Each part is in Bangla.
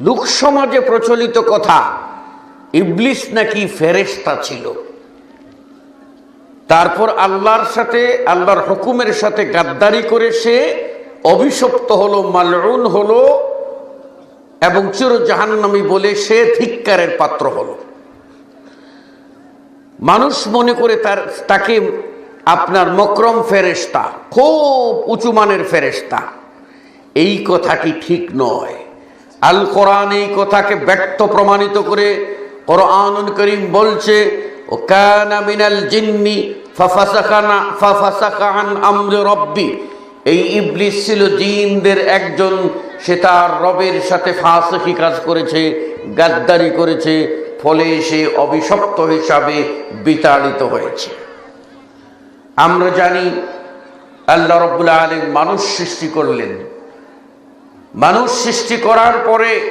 লোক সমাজে প্রচলিত কথা, ইবলিস নাকি ফেরেশতা ছিল। তারপর আল্লাহর সাথে, আল্লাহর হুকুমের সাথে গাদ্দারি করে সে অভিশপ্ত হলো মালরুন হলো এবং চির জাহান্নামী বলে সে ধিক্কারের পাত্র হলো। মানুষ মনে করে তার, তাকে আপনার মকরম ফেরেস্তা খুব উঁচু মানের ফেরেস্তা এই কথাটি ঠিক নয়? আল কোরআন এই কথাকে ব্যক্ত প্রমাণিত করে কোরআনুল করিম বলছে, ও কানা মিনাল জিন্নি ফাফাসাকানা ফাফাসাকা আন আমরি রব্বি। এই ইবলিস ছিল জিনদের একজন, সে তার রবের সাথে ফাঁসি কাজ করেছে, গাদ্দারি করেছে, ফলে সে অভিশপ্ত হিসাবে বিতাড়িত হয়েছে। আমরা জানি, আল্লাহ রব্বুল আলম মানুষ সৃষ্টি করলেন। মানুষ সৃষ্টি করার পরে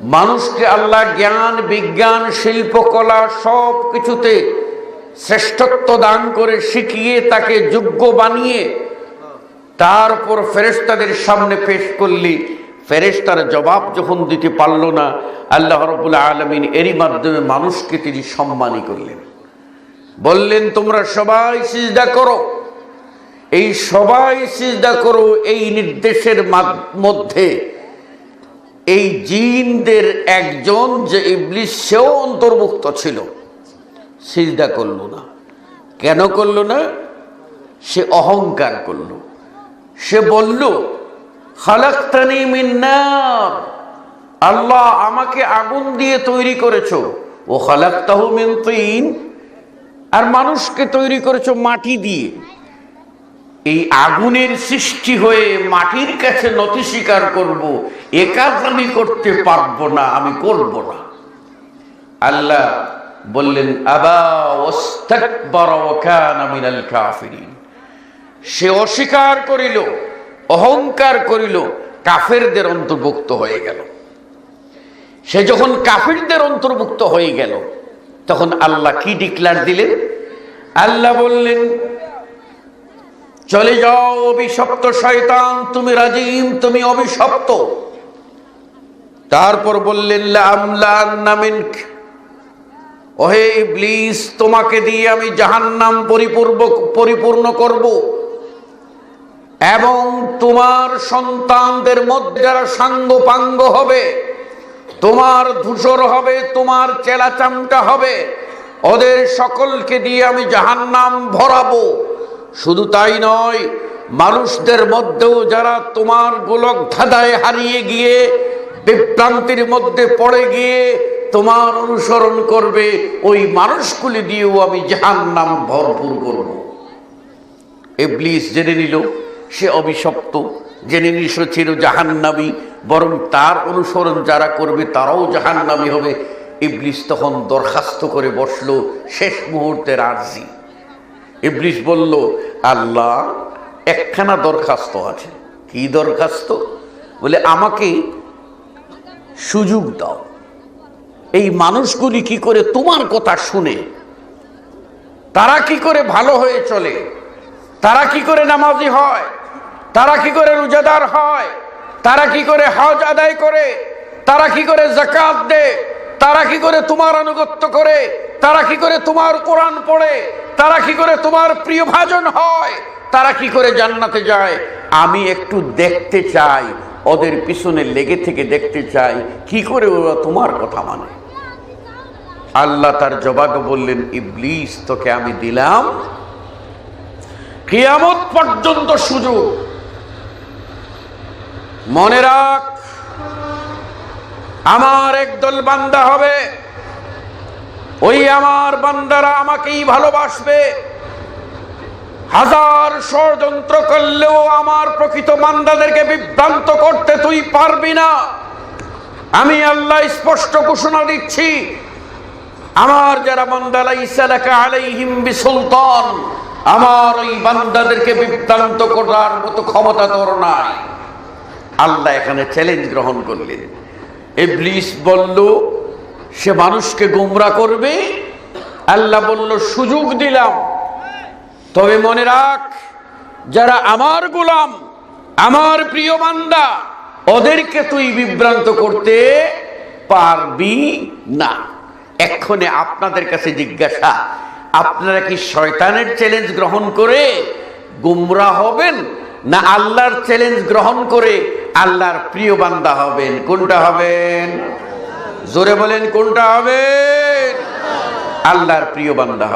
মানুষকে আল্লাহ জ্ঞান, বিজ্ঞান, শিল্পকলা সব কিছুতে শ্রেষ্ঠত্ব দান করে শিখিয়ে তাকে যোগ্য বানিয়ে তারপর ফেরেস্তাদের সামনে পেশ করলি। ফেরেস্তার জবাব যখন দিতে পারল না, আল্লাহ রবুল্লা আলমিন এরই মাধ্যমে মানুষকে তিনি সম্মানী করলেন। বললেন, তোমরা সবাই সিজদা করো। এই সবাই সিজদা করো এই নির্দেশের মধ্যে। এই জিনদের একজন যে ইবলিস, সেও অন্তর্ভুক্ত ছিল। সিজদা করল না। কেন করল না? সে অহংকার করল। সে বলল, খালাক্তানি মিন্নার আল্লাহ আমাকে আগুন দিয়ে তৈরি করেছ। ও খালাক্তাহু মিন আর মানুষকে তৈরি করেছ মাটি দিয়ে। এই আগুনের সৃষ্টি হয়ে মাটির কাছে নথি স্বীকার করব। এ কাজ আমি করতে পারব না, আমি করব না। আল্লাহ বললেন, আবা সে অস্বীকার করিল, অহংকার করিল, কাফেরদের অন্তর্ভুক্ত হয়ে গেল। সে যখন কাফিরদের অন্তর্ভুক্ত হয়ে গেল, তখন আল্লাহ কি ডিক্লার দিলেন? আল্লাহ বললেন চলে যাও অভিশপ্ত শয়তান, তুমি রাজিম, তুমি অভিশপ্ত। তারপর বললেন ওহে ইবলিস, তোমাকে দিয়ে আমি জাহান্নাম পরিপূর্ব, পরিপূর্ণ করব। এবং তোমার সন্তানদের মধ্যে যারা সাঙ্গ পাঙ্গ হবে, তোমার ধূসর হবে, তোমার চেলা চামটা হবে, ওদের সকলকে দিয়ে আমি জাহান্নাম ভরাবো। শুধু তাই নয়, মানুষদের মধ্যেও যারা তোমার গোলক ধাঁধায় হারিয়ে গিয়ে বিভ্রান্তির মধ্যে পড়ে গিয়ে তোমার অনুসরণ করবে, ওই মানুষগুলি দিয়েও আমি জাহান্নাম ভরপুর করব। এবলিস জেনে নিল, সে অভিশপ্ত। জেনে নিল ছিল জাহান্নামী, বরং তার অনুসরণ যারা করবে তারাও জাহান্নামী হবে। ইবলিস তখন দরখাস্ত করে বসল, শেষ মুহূর্তের আর্জি। ইবলিস বলল আল্লাহ একখানা দরখাস্ত আছে। কি দরখাস্ত? বলে, আমাকে সুযোগ দাও। এই মানুষগুলি কি করে তোমার কথা শুনে? তারা কি করে ভালো হয়ে চলে? তারা কি করে নামাজি হয়? তারা কি করে রোজাদার হয়? তারা কি করে হজ আদায় করে? তারা কি করে জাকাত দেয়? তারা কি করে তোমার আনুগত্য করে? তারা কি করে তোমার কোরআন পড়ে? তারা কি করে তোমার প্রিয় ভাজন হয়? তারা কি করে জান্নাতে যায়? আমি একটু দেখতে চাই, ওদের পিছনে লেগে থেকে দেখতে চাই, কি করে ওরা তোমার কথা মানে? আল্লাহ তার জবাবে বললেন, ইবলিস, তোকে আমি দিলাম কিয়ামত পর্যন্ত সুযোগ। মনে রাখ, আমার একদল বান্দা হবে। ওই আমার বান্দারা আমাকেই ভালোবাসবে। হাজার ষড়যন্ত্র করলেও আমার প্রকৃত বান্দাদেরকে বিভ্রান্ত করতে তুই পারবি না। আমি আল্লাহ স্পষ্ট ঘোষণা দিচ্ছি, আমার যারা বান্দালা ইসালাকা আমার ওই বান্দাদেরকে বিভ্রান্ত করার মতো ক্ষমতা তোর নাই। আল্লাহ এখানে চ্যালেঞ্জ গ্রহণ করলেন। ইবলিস বলল সে মানুষকে গোমরা করবে? আল্লাহ বলল, সুযোগ দিলাম। তবে মনে রাখ, যারা আমার গোলাম, আমার প্রিয় বান্দা, ওদেরকে তুই বিভ্রান্ত করতে পারবি না। এক্ষণে আপনাদের কাছে জিজ্ঞাসা, আপনারা কি শয়তানের চ্যালেঞ্জ গ্রহণ করে গুমরা হবেন না আল্লাহর চ্যালেঞ্জ গ্রহণ করে আল্লাহর প্রিয় বান্দা হবেন? কোনটা হবেন? জোরে বলেন কোনটা হবে? আল্লাহর প্রিয় বান্দা হবে।